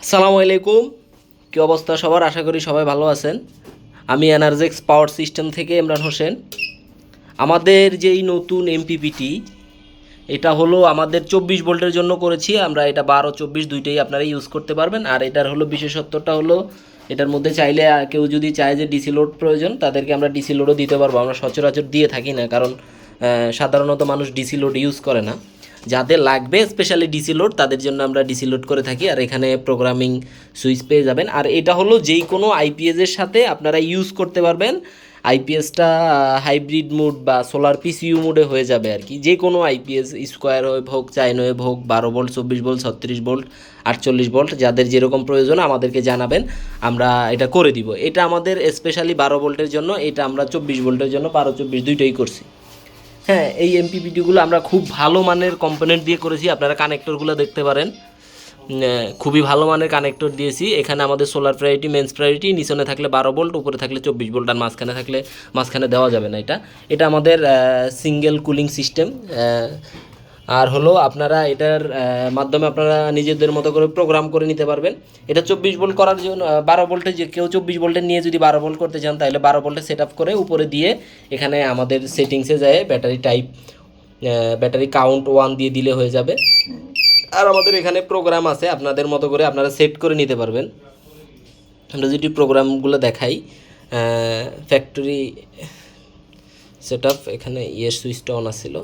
আসসালামু আলাইকুম। কি অবস্থা সবার? আশা করি সবাই ভালো আছেন। আমি এনার্জেক্স পাওয়ার সিস্টেম থেকে ইমরান হোসেন। আমাদের যেই নতুন এমপিপিটি এটা হলো আমাদের চব্বিশ ভোল্টের জন্য করেছি। আমরা এটা বারো, চব্বিশ দুইটাই আপনারা ইউজ করতে পারবেন। আর এটার হলো বিশেষত্বটা হলো, এটার মধ্যে চাইলে কেউ যদি চায় যে ডিসি লোড প্রয়োজন, তাদেরকে আমরা ডিসি লোডও দিতে পারব। আমরা সচরাচর দিয়ে থাকি না, কারণ সাধারণত মানুষ ডিসি লোড ইউজ করে না। যাদের লাগবে স্পেশালি ডিসি লোড তাদের জন্য আমরা ডিসি লোড করে থাকি। আর এখানে প্রোগ্রামিং সুইচ পেয়ে যাবেন। আর এটা হলো যেই কোনো আইপিএসের সাথে আপনারা ইউজ করতে পারবেন। আইপিএসটা হাইব্রিড মুড বা সোলার পিসিইউ মুডে হয়ে যাবে আর কি। যে কোনো আইপিএস স্কোয়ার ওয়েভ হোক চাইন ওয়েভ হোক, বারো ভোল্ট চব্বিশ ভোল্ট ছত্রিশ ভোল্ট আটচল্লিশ ভোল্ট যাদের যেরকম প্রয়োজন আমাদেরকে জানাবেন, আমরা এটা করে দিব। এটা আমাদের স্পেশালি বারো ভোল্টের জন্য, এটা আমরা চব্বিশ ভোল্টের জন্য, বারো, চব্বিশ দুইটাই করছি। হ্যাঁ এই এমপিপিটিগুলো আমরা খুব ভালো মানের কম্পোনেন্ট দিয়ে করেছি, আপনারা কানেক্টরগুলো দেখতে পারেন। খুবই ভালো মানের কানেক্টর দিয়েছি। এখানে আমাদের সোলার প্রায়োরিটি মেন্স প্রায়োরিটি নিচনে থাকলে বারো ভোল্ট উপরে থাকলে চব্বিশ ভোল্ট আর মাঝখানে থাকলে, মাঝখানে দেওয়া যাবে না এটা। এটা আমাদের সিঙ্গেল কুলিং সিস্টেম আর হলো আপনারা এটার মাধ্যমে আপনারা নিজেদের মতো করে প্রোগ্রাম করে নিতে পারবেন। এটা চব্বিশ ভোল্ট করার জন্য বারো ভোল্টে যে কেউ চব্বিশ ভোল্টের নিয়ে যদি বারো ভোল্ট করতে চান, তাহলে বারো ভোল্টে সেট করে উপরে দিয়ে এখানে আমাদের সেটিংসে যায় battery type battery count one দিয়ে দিলে হয়ে যাবে। আর আমাদের এখানে প্রোগ্রাম আছে, আপনাদের মতো করে আপনারা সেট করে নিতে পারবেন। আমরা যদি প্রোগ্রামগুলো দেখাই ফ্যাক্টরি সেট আপ এখানে ইয়ের সুইচটা অন আসছিল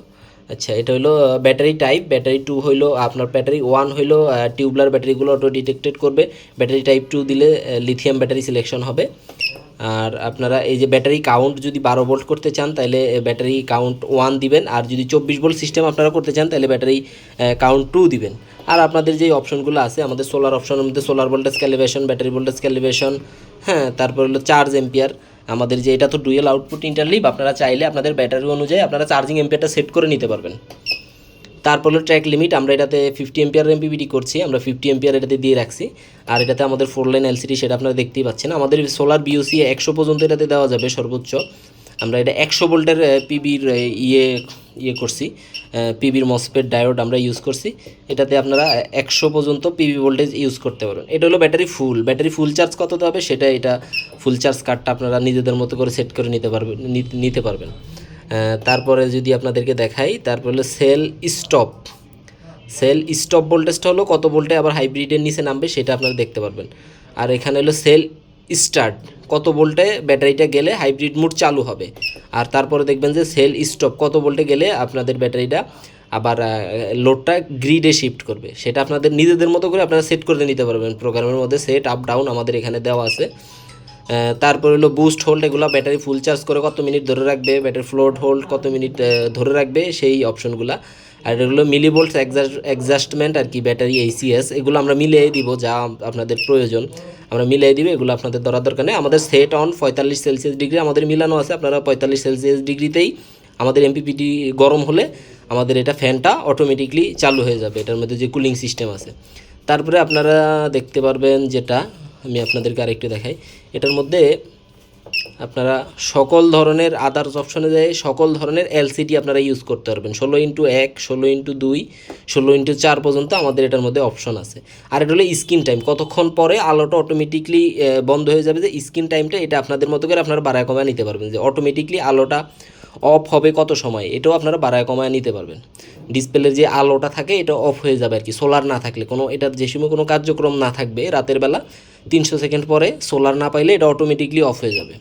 আচ্ছা এটা হলো ব্যাটারি টাইপ ব্যাটারি টু হইল, আপনার ব্যাটারি ওয়ান হইল টিউবলার ব্যাটারিগুলো অটো ডিটেক্টেড করবে। ব্যাটারি টাইপ টু দিলে লিথিয়াম ব্যাটারি সিলেকশন হবে। আর আপনারা এই যে ব্যাটারি কাউন্ট যদি বারো ভোল্ট করতে চান তাহলে ব্যাটারি কাউন্ট ওয়ান দিবেন। আর যদি চব্বিশ ভোল্ট সিস্টেম আপনারা করতে চান তাহলে ব্যাটারি কাউন্ট টু দিবেন। আর আপনাদের যে অপশনগুলো আছে, আমাদের সোলার অপশনের মধ্যে solar voltage calibration battery voltage calibration হ্যাঁ তারপর হলো চার্জ এম্পিয়ার আমাদের যে এটা তো ডুয়েল আউটপুট ইন্টারলিভ আপনারা চাইলে আপনাদের ব্যাটারি অনুযায়ী আপনারা চার্জিং এম্পিয়ারটা সেট করে নিতে পারবেন। তারপর হলো ট্র্যাক লিমিট আমরা এটাতে ফিফটি এম্পিয়ার এমপিবিডি করছি, আমরা ফিফটি এম্পিয়ার এটাতে দিয়ে রাখছি। আর এটাতে আমাদের ফোর লাইন এলসিডি সেটা আপনারা দেখতেই পাচ্ছেন। আমাদের সোলার বিওসি একশো পর্যন্ত এটাতে দেওয়া যাবে সর্বোচ্চ। আমরা এটা একশো ভোল্টের পিবির ইয়ে ইয়ে করছি পিবির মসপেট ডায়োড আমরা ইউজ করছি। এটাতে আপনারা একশো পর্যন্ত পিবি ভোল্টেজ ইউজ করতে পারবেন। এটা হলো battery full battery full charge কত হবে সেটা এটা ফুল চার্জ কার্ডটা আপনারা নিজেদের মতো করে সেট করে নিতে পারবেন নিতে- নিতে পারবেন। তারপরে যদি আপনাদেরকে দেখাই, তারপর হলো সেল স্টপ সেল স্টপ ভোল্টেজটা হলো কত ভোল্টে আবার হাইব্রিডের নিচে নামবে সেটা আপনারা দেখতে পারবেন। আর এখানে হলো সেল স্টার্ট। কত ভোল্টে ব্যাটারিটা গেলে হাইব্রিড মোড চালু হবে। আর তারপরে দেখবেন যে সেল স্টপ কত ভোল্টে গেলে আপনাদের ব্যাটারিটা আবার লোডটা গ্রিডে শিফট করবে। সেটা আপনাদের নিজেদের মতো করে আপনারা সেট করে নিতে পারবেন। প্রোগ্রামের মধ্যে সেট আপ ডাউন আমাদের এখানে দেওয়া আছে। তারপর হলো বুস্ট হোল্ড এগুলো ব্যাটারি ফুল চার্জ করে কত মিনিট ধরে রাখবে, ব্যাটারি ফ্লোট হোল্ড কত মিনিট ধরে রাখবে, সেই অপশনগুলো আর এগুলো মিলি ভোল্টস অ্যাডজাস্টমেন্ট আর কি ব্যাটারি এইসিএস এগুলো আমরা মিলিয়ে দিব যা আপনাদের প্রয়োজন। আমরা মিলিয়ে দিব, এগুলো আপনাদের ধরার দরকার নেই। আমাদের সেট অন পঁয়তাল্লিশ সেলসিয়াস ডিগ্রি আমাদের মিলানো আছে। আপনারা পঁয়তাল্লিশ সেলসিয়াস ডিগ্রিতেই আমাদের এমপিপিটি গরম হলে আমাদের এটা ফ্যানটা অটোমেটিকলি চালু হয়ে যাবে। এটার মধ্যে যে কুলিং সিস্টেম আছে। তারপরে আপনারা দেখতে পারবেন যেটা, আমি আপনাদেরকে আরেকটু দেখাই। এটার মধ্যে আপনারা সকল ধরনের আদার্স অপশনে যায় সকল ধরনের এলসিডি আপনারা ইউজ করতে পারবেন। ষোলো ইন্টু এক, ষোলো ইন্টু দুই, ষোলো ইন্টু চার পর্যন্ত আমাদের এটার মধ্যে অপশন আছে। আর এটা হলো স্ক্রিন টাইম কতক্ষণ পরে আলোটা অটোমেটিকলি বন্ধ হয়ে যাবে যে স্ক্রিন টাইমটা এটা আপনাদের মতো করে আপনারা বাড়ায় কমায় নিতে পারবেন। যে অটোমেটিকলি আলোটা অফ হবে কত সময়, এটাও আপনারা বাড়ায় কমায় নিতে পারবেন। ডিসপ্লের যে আলোটা থাকে, এটা অফ হয়ে যাবে আর কি সোলার না থাকলে। কোনো, এটার যে সময় কোনো কার্যক্রম না থাকবে, রাতের বেলা তিনশো সেকেন্ড পরে সোলার না পাইলে এটা অটোমেটিকলি অফ হয়ে যাবে।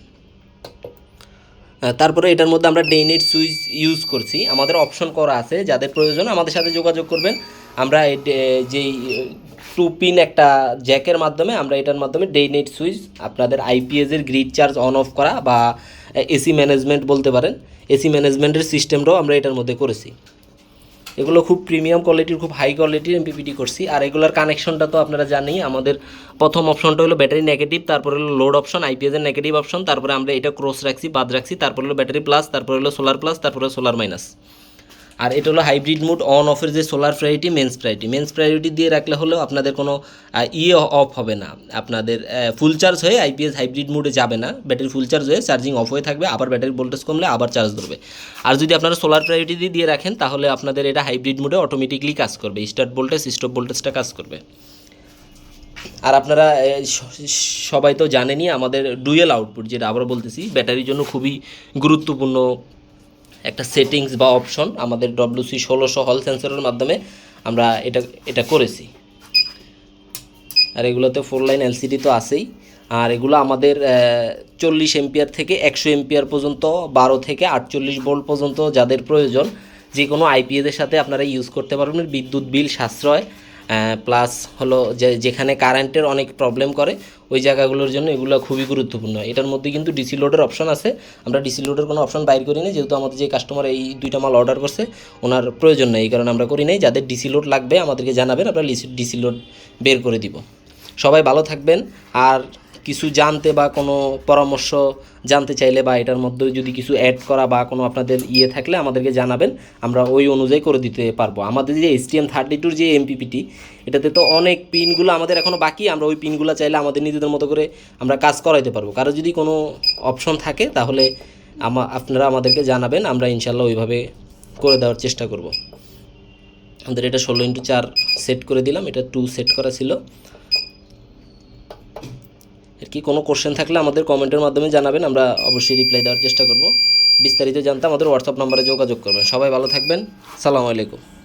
তারপরে এটার মধ্যে আমরা ডেইনেট সুইচ ইউজ করছি। আমাদের অপশন করা আছে, যাদের প্রয়োজন, আমাদের সাথে যোগাযোগ করবেন। আমরা যেই টু পিন একটা জ্যাকের মাধ্যমে আমরা এটার মাধ্যমে ডেইনেট সুইচ, আপনাদের আইপিএসের গ্রিড চার্জ অন অফ করা বা এসি ম্যানেজমেন্ট বলতে পারেন। এসি ম্যানেজমেন্টের সিস্টেমটাও আমরা এটার মধ্যে করেছি। এগুলো খুব প্রিমিয়াম কোয়ালিটির খুব হাই কোয়ালিটির এমপিপিটি করছি। আর এগুলোর কানেকশনটা তো আপনারা জানেই আমাদের প্রথম অপশনটা হলো ব্যাটারি নেগেটিভ তারপরে হলো লোড অপশন আইপিএসের নেগেটিভ অপশন তারপরে আমরা এটা ক্রস রাখছি, বাদ রাখছি, তারপরে হলো ব্যাটারি প্লাস তারপরে হলো সোলার প্লাস তারপরে সোলার মাইনাস আর এটা হলো হাইব্রিড মোড অন অফের যে solar priority mains priority mains priority দিয়ে রাখলে হলেও আপনাদের কোনো ইয়ে অফ হবে না। আপনাদের ফুল চার্জ হয়ে আইপিএস হাইব্রিড মোডে যাবে না। ব্যাটারি ফুল চার্জ হয়ে চার্জিং অফ হয়ে থাকবে, আবার ব্যাটারি ভোল্টেজ কমলে আবার চার্জ ধরবে। আর যদি আপনারা সোলার প্রায়োরিটি দিয়ে দিয়ে রাখেন, তাহলে আপনাদের এটা হাইব্রিড মোডে অটোমেটিকলি কাজ করবে। স্টার্ট ভোল্টেজ স্টপ ভোল্টেজটা কাজ করবে। আর আপনারা সবাই তো জানেনই আমাদের ডুয়েল আউটপুট যেটা আবার বলতেছি ব্যাটারির জন্য খুবই গুরুত্বপূর্ণ একটা সেটিংস বা অপশন আমাদের ডব্লিউসি ষোলোশো হল সেন্সরের মাধ্যমে আমরা এটা এটা করেছি। আর এগুলোতে ফোর লাইন এলসিডি তো আছেই। আর এগুলো আমাদের চল্লিশ এম্পিয়ার থেকে একশো এম্পিয়ার পর্যন্ত, বারো থেকে আটচল্লিশ ভোল্ট পর্যন্ত যাদের প্রয়োজন যে কোনো আইপিএসের সাথে আপনারা ইউজ করতে পারবেন। বিদ্যুৎ, বিল, সাশ্রয় প্লাস হলো যে, যেখানে কারেন্টের অনেক প্রবলেম করে, ওই জায়গাগুলোর জন্য এগুলো খুবই গুরুত্বপূর্ণ। এটার মধ্যে কিন্তু ডিসি লোডের অপশন আছে। আমরা ডিসি লোডের কোনো অপশন বাইর করি না যেহেতু আমাদের যে কাস্টমার এই দুইটা মাল অর্ডার করছে, ওনার প্রয়োজন নেই, এই কারণে আমরা করি নাই। যাদের ডিসি লোড লাগবে, আমাদেরকে জানাবেন, আমরা ডিসি লোড বের করে দিব। সবাই ভালো থাকবেন, আর কিছু জানতে বা কোনো পরামর্শ জানতে চাইলে বা এটার মধ্যে যদি কিছু অ্যাড করা বা কোনো আপনাদের ইয়ে থাকলে আমাদেরকে জানাবেন। আমরা ওই অনুযায়ী করে দিতে পারব। আমাদের যে এস টি এম থার্টি টুর যে এমপিপিটি এটাতে তো অনেক পিনগুলো আমাদের এখনও বাকি। আমরা ওই পিনগুলো চাইলে আমাদের নিজেদের মতো করে আমরা কাজ করাইতে পারব। কারও যদি কোনো অপশন থাকে, তাহলে আমা, আপনারা আমাদেরকে জানাবেন। আমরা ইনশাল্লাহ ওইভাবে করে দেওয়ার চেষ্টা করব। আমাদের এটা ষোলো ইন্টু চার সেট করে দিলাম। এটা টু সেট করা ছিল। কি কোনো কোশ্চেন থাকলে আমাদের কমেন্টের মাধ্যমে জানাবেন, আমরা অবশ্যই রিপ্লাই দেওয়ার চেষ্টা করব। বিস্তারিত জানতে আমাদের হোয়াটসঅ্যাপ নাম্বারে যোগাযোগ করবেন। সবাই ভালো থাকবেন। সালামু আলাইকুম।